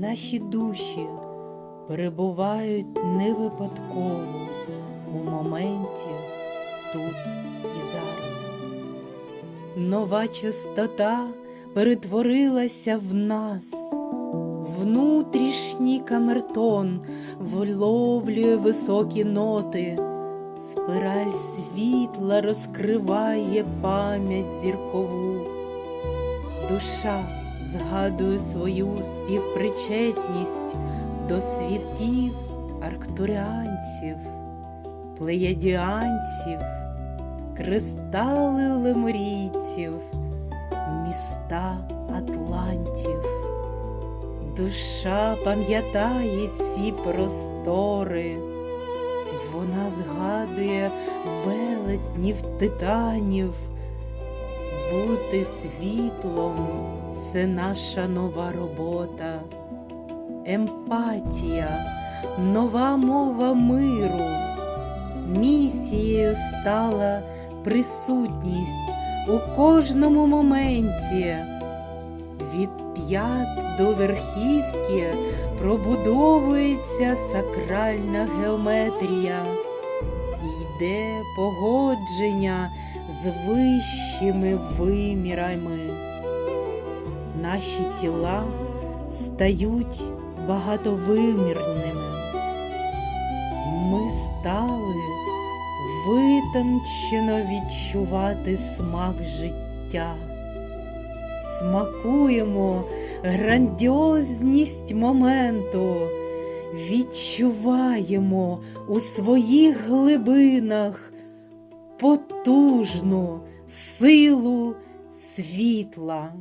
Наші душі перебувають не випадково у моменті тут і зараз. Нова чистота перетворилася в нас. Внутрішній камертон вловлює високі ноти, спираль світла розкриває пам'ять зіркову. Душа згадує свою співпричетність до світів арктуріанців, плеядіанців, кристали лемурійців, міста атлантів. Душа пам'ятає ці простори, вона згадує велетнів титанів. Бути світлом це наша нова робота, емпатія, нова мова миру. Місією стала присутність у кожному моменті. Від п'ят до верхівки пробудовується сакральна геометрія, йде погодження з вищими вимірами. Наші тіла стають багатовимірними. Ми стали витончено відчувати смак життя. Смакуємо грандіозність моменту, відчуваємо у своїх глибинах потужну силу світла.